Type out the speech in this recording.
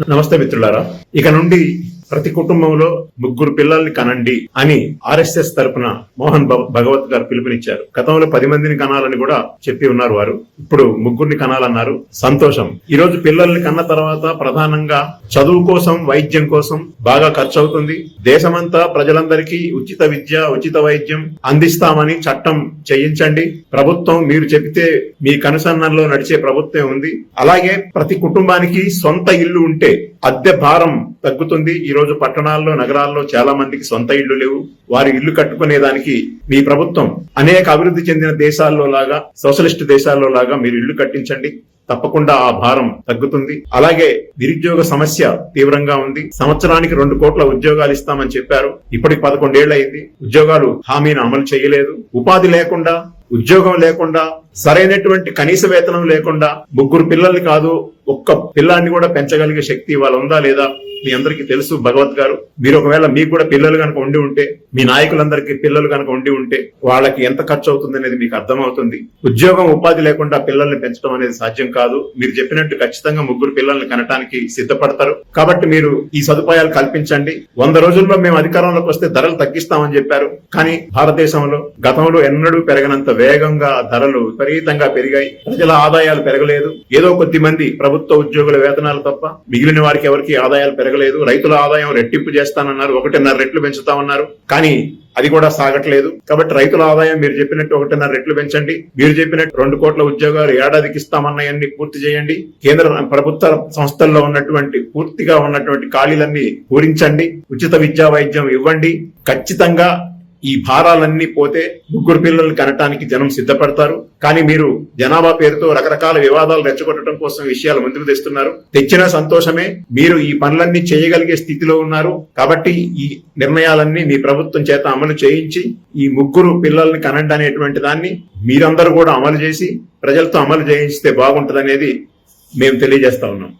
నమస్తే మిత్రులారా. ఇక నుండి ప్రతి కుటుంబంలో ముగ్గురు పిల్లల్ని కనండి అని ఆర్ఎస్ఎస్ తరపున మోహన్ భగవత్ గారు పిలుపునిచ్చారు. గతంలో పది మందిని కనాలని కూడా చెప్పి ఉన్నారు వారు. ఇప్పుడు ముగ్గురిని కనాలన్నారు. సంతోషం. ఈ రోజు పిల్లల్ని కన్న తర్వాత ప్రధానంగా చదువు కోసం వైద్యం కోసం బాగా ఖర్చు అవుతుంది దేశమంతా ప్రజలందరికీ ఉచిత విద్య ఉచిత వైద్యం అందిస్తామని చట్టం చేయించండి. ప్రభుత్వం మీరు చెబితే మీ కనుసన్నల్లో నడిచే ప్రభుత్వం ఉంది. అలాగే ప్రతి కుటుంబానికి సొంత ఇల్లు ఉంటే అద్దె భారం తగ్గుతుంది. ఈ రోజు పట్టణాల్లో నగరాల్లో చాలా మందికి సొంత ఇళ్ళు లేవు. వారి ఇల్లు కట్టుకునే దానికి మీ ప్రభుత్వం అనేక అభివృద్ధి చెందిన దేశాల్లో లాగా సోషలిస్ట్ దేశాల్లో లాగా మీరు ఇల్లు కట్టించండి. తప్పకుండా ఆ భారం తగ్గుతుంది. అలాగే నిరుద్యోగ సమస్య తీవ్రంగా ఉంది. సంవత్సరానికి రెండు కోట్ల ఉద్యోగాలు ఇస్తామని చెప్పారు. ఇప్పటికి పదకొండేళ్ళయింది ఉద్యోగాలు హామీని అమలు చేయలేదు. ఉపాధి లేకుండా ఉద్యోగం లేకుండా సరైనటువంటి కనీస వేతనం లేకుండా ముగ్గురు పిల్లల్ని కాదు ఒక్క పిల్లాన్ని కూడా పెంచగలిగే శక్తి వాళ్ళ ఉందా లేదా? మీ అందరికీ తెలుసు భగవత్ గారు. మీరు ఒకవేళ మీకు కూడా పిల్లలు కనుక ఉండి ఉంటే మీ నాయకులందరికీ పిల్లలు కనుక ఉండి ఉంటే వాళ్ళకి ఎంత ఖర్చు అవుతుంది అనేది మీకు అర్థమవుతుంది. ఉద్యోగం ఉపాధి లేకుండా పిల్లల్ని పెంచడం అనేది సాధ్యం కాదు. మీరు చెప్పినట్టు ఖచ్చితంగా ముగ్గురు పిల్లల్ని కనటానికి సిద్ధపడతారు. కాబట్టి మీరు ఈ సదుపాయాలు కల్పించండి. వంద రోజుల్లో మేము అధికారంలోకి వస్తే ధరలు తగ్గిస్తామని చెప్పారు. కానీ భారతదేశంలో గతంలో ఎన్నడూ పెరగనంత వేగంగా ధరలు విపరీతంగా పెరిగాయి. ప్రజల ఆదాయాలు పెరగలేదు. ఏదో కొద్ది మంది ప్రభుత్వ ఉద్యోగుల వేతనాలు తప్ప మిగిలిన వారికి ఎవరికి ఆదాయాలు జరగలేదు. రైతుల ఆదాయం రెట్టింపు చేస్తానన్నారు. ఒకటిన్నర రెట్లు పెంచుతామన్నారు కానీ అది కూడా సాగట్లేదు. కాబట్టి రైతుల ఆదాయం మీరు చెప్పినట్టు ఒకటిన్నర రెట్లు పెంచండి. మీరు చెప్పినట్టు రెండు కోట్ల ఉద్యోగాలు ఏడాదికి ఇస్తామన్నాయన్ని పూర్తి చేయండి. కేంద్ర ప్రభుత్వ సంస్థల్లో ఉన్నటువంటి పూర్తిగా ఉన్నటువంటి ఖాళీలన్నీ పూరించండి. ఉచిత విద్యా వైద్యం ఇవ్వండి. ఖచ్చితంగా ఈ భారాలన్నీ పోతే ముగ్గురు పిల్లల్ని కనటానికి జనం సిద్ధపడతారు. కానీ మీరు జనాభా పేరుతో రకరకాల వివాదాలు రెచ్చగొట్టడం కోసం విషయాలు ముందుకు తెస్తున్నారు. తెచ్చిన సంతోషమే మీరు ఈ పనులన్నీ చేయగలిగే స్థితిలో ఉన్నారు. కాబట్టి ఈ నిర్ణయాలన్నీ మీ ప్రభుత్వం చేత అమలు చేయించి ఈ ముగ్గురు పిల్లల్ని కనండి అనేటువంటి దాన్ని మీరందరూ కూడా అమలు చేసి ప్రజలతో అమలు చేయిస్తే అనేది మేము తెలియజేస్తా ఉన్నాం.